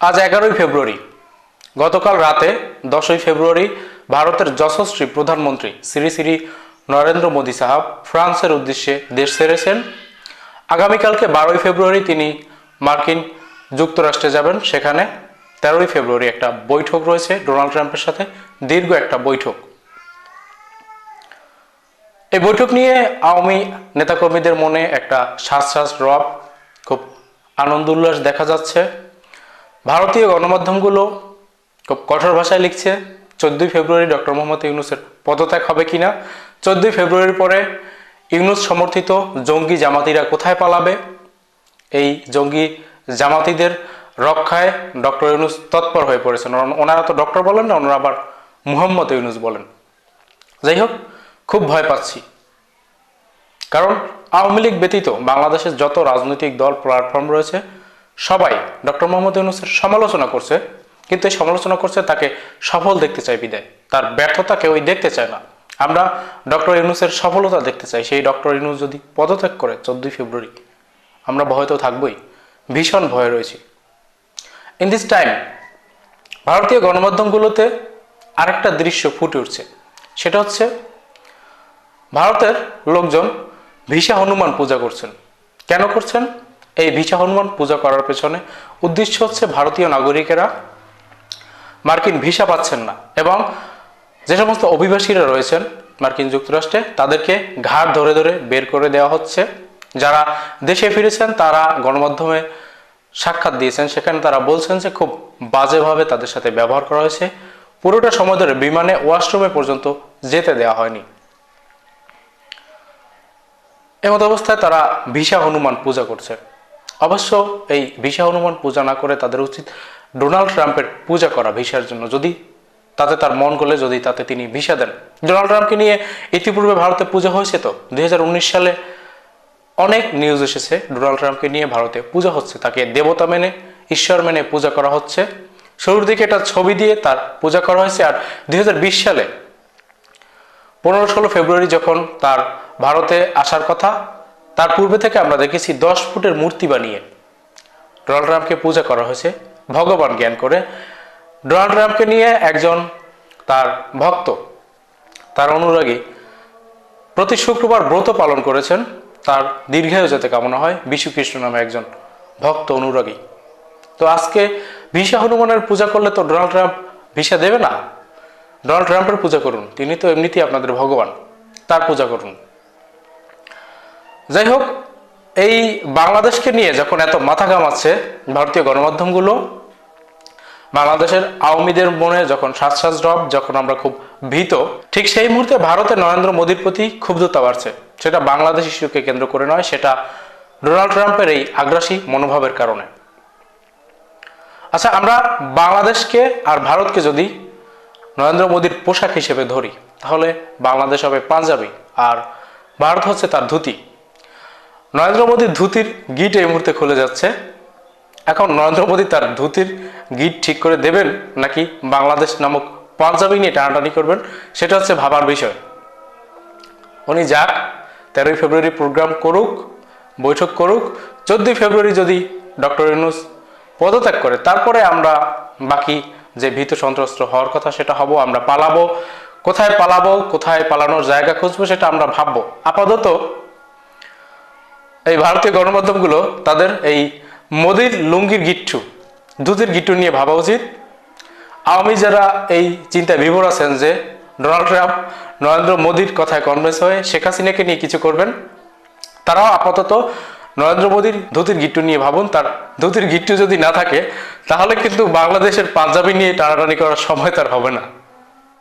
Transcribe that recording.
আজ এগারোই ফেব্রুয়ারি। গতকাল রাতে দশই ফেব্রুয়ারি ভারতের যশস্বী প্রধানমন্ত্রী শ্রী শ্রী নরেন্দ্র মোদী সাহাব ফ্রান্সের উদ্দেশ্যে দেশ ছেড়েছেন। আগামীকালকে বারোই ফেব্রুয়ারি তিনি মার্কিন যুক্তরাষ্ট্রে যাবেন। সেখানে তেরোই ফেব্রুয়ারি একটা বৈঠক রয়েছে ডোনাল্ড ট্রাম্পের সাথে, দীর্ঘ একটা বৈঠক। এই বৈঠক নিয়ে আওয়ামী নেতাকর্মীদের মনে একটা শ্বাস শ্বাস রব, খুব আনন্দ উল্লাস দেখা যাচ্ছে। ভারতীয় গণমাধ্যমগুলো খুব কঠোর ভাষায় লিখছে। চোদ্দই ফেব্রুয়ারি ডক্টর মোহাম্মদ ইউনুসের পদত্যাগ হবে কি না চোদ্দই ফেব্রুয়ারির পরে ইউনুস সমর্থিত জঙ্গি জামাতিরা কোথায় পালাবে? এই জঙ্গি জামাতিদের রক্ষায় ডক্টর ইউনুস তৎপর হয়ে পড়েছেন। ওনারা তো ডক্টর বলেন না, ওনারা আবার মুহাম্মদ ইউনুস বলেন। যাই হোক, খুব ভয় পাচ্ছি। কারণ আওয়ামী লীগ ব্যতীত বাংলাদেশের যত রাজনৈতিক দল, প্ল্যাটফর্ম রয়েছে সবাই ডক্টর মোহাম্মদ ইউনুসের সমালোচনা করছে, কিন্তু এই সমালোচনা করছে তাকে সফল দেখতে চাই বিদায়। তার ব্যর্থতা কেউই দেখতে চায় না। আমরা ডক্টর ইউনুসের সফলতা দেখতে চাই। সেই ডক্টর ইউনুস যদি পদত্যাগ করে চোদ্দই ফেব্রুয়ারি, আমরা ভয় তো থাকবই। ভীষণ ভয়ে রয়েছি। ইন দিস টাইম ভারতীয় গণমাধ্যমগুলোতে আরেকটা দৃশ্য ফুটে উঠছে। সেটা হচ্ছে ভারতের লোকজন ভিসা হনুমান পূজা করছেন। কেন করছেন? এই ভিসা হনুমান পূজা করার পেছনে উদ্দেশ্য হচ্ছে ভারতীয় নাগরিকেরা মার্কিন ভিসা পাচ্ছেন না এবং যে সমস্ত অভিবাসীরা রয়েছেন মার্কিন যুক্তরাষ্ট্রে, তাদেরকে ঘাট ধরে ধরে বের করে দেওয়া হচ্ছে। যারা দেশে ফিরেছেন, তারা গণমাধ্যমে সাক্ষাৎ দিয়েছেন। সেখানে তারা বলছেন যে খুব বাজেভাবে তাদের সাথে ব্যবহার করা হয়েছে। পুরোটা সময় ধরে বিমানে, ওয়াশরুমে পর্যন্ত যেতে দেওয়া হয়নি। এমত অবস্থায় তারা ভিসা হনুমান পূজা করছে। অবশ্য এই ভিসা হনুমান পূজা না করে তাদের উচিত ডোনাল্ড ট্রাম্পের পূজা করা ভিসার জন্য। যদি তাতে তার মন করলে যদি তাতে তিনি ভিসা দেন। ডোনাল্ড ট্রাম্পকে নিয়ে ইতিপূর্বে ভারতে পূজা হয়েছে তো? দুই হাজার উনিশ সালে অনেক নিউজ এসেছে ডোনাল্ড ট্রাম্পকে নিয়ে ভারতে পূজা হচ্ছে। তাকে দেবতা মেনে, ঈশ্বর মেনে পূজা করা হচ্ছে। শুরুর দিকে একটা ছবি দিয়ে তার পূজা করা হয়েছে আর দুই হাজার বিশ সালে পনেরো ষোলো ফেব্রুয়ারি যখন তার ভারতে আসার কথা তার পূর্বে থেকে আমরা দেখেছি দশ ফুটের মূর্তি বানিয়ে ডোনাল্ড ট্রাম্পকে পূজা করা হয়েছে, ভগবান জ্ঞান করে। ডোনাল্ড ট্রাম্পকে নিয়ে একজন তার ভক্ত, তার অনুরাগী প্রতি শুক্রবার ব্রত পালন করেছেন। তার দীর্ঘায়ু যাতে কামনা হয় বিশু কৃষ্ণ নামে একজন ভক্ত অনুরাগী। তো আজকে ভিসা হনুমানের পূজা করলে তো ডোনাল্ড ট্রাম্প ভিসা দেবে না? ডোনাল্ড ট্রাম্পের পূজা করুন, তিনি তো এমনিতেই আপনাদের ভগবান, তার পূজা করুন। যাই হোক এই বাংলাদেশকে নিয়ে যখন এত মাথা ঘামাচ্ছে ভারতীয় গণমাধ্যমগুলো, বাংলাদেশের আওয়ামীদের মনে যখন শ্বাস ড্রপ যখন আমরা খুব ভীত, ঠিক সেই মুহূর্তে ভারতে নরেন্দ্র মোদীর প্রতি ক্ষুব্ধতা বাড়ছে। সেটা বাংলাদেশ ইস্যুকে কেন্দ্র করে নয়, সেটা ডোনাল্ড ট্রাম্পের এই আগ্রাসী মনোভাবের কারণে। আচ্ছা আমরা বাংলাদেশকে আর ভারতকে যদি নরেন্দ্র মোদীর পোশাক হিসেবে ধরি, তাহলে বাংলাদেশ হবে পাঞ্জাবি, আর ভারত হচ্ছে তার ধুতি। নরেন্দ্র মোদীর ধুতির গিট এই মুহূর্তে খুলে যাচ্ছে। এখন নরেন্দ্র মোদী তার ধুতির গিট ঠিক করে দেবেন নাকি বাংলাদেশ নামক পাঞ্জাবি নিয়ে টানাটানি করবেন, সেটা হচ্ছে ভাবার বিষয়। উনি যাক, তেরোই ফেব্রুয়ারি প্রোগ্রাম করুক, বৈঠক করুক, চোদ্দই ফেব্রুয়ারি যদি ডক্টর ইউনুস পদত্যাগ করে, তারপরে আমরা বাকি যে ভীত সন্ত্রস্ত হওয়ার কথা সেটা হব, আমরা পালাবো। কোথায় পালাবো, কোথায় পালানোর জায়গা খুঁজবো, সেটা আমরা ভাববো। আপাতত এই ভারতীয় গণমাধ্যমগুলো তাদের এই মোদির লুঙ্গির গিট্টু দুধের গিট্টু নিয়ে ভাবা উচিত। আওয়ামী যারা এই চিন্তায় বিভোর আছেন যে ডোনাল্ড ট্রাম্প, নরেন্দ্র মোদীর কথায় কনভিন্স হয়ে শেখ হাসিনাকে নিয়ে কিছু করবেন, তারাও আপাতত নরেন্দ্র মোদীর ধুতির গিট্টু নিয়ে ভাবুন। তার ধুতির গিট্টু যদি না থাকে, তাহলে কিন্তু বাংলাদেশের পাঞ্জাবি নিয়ে টানাটানি করার সময় তার হবে না।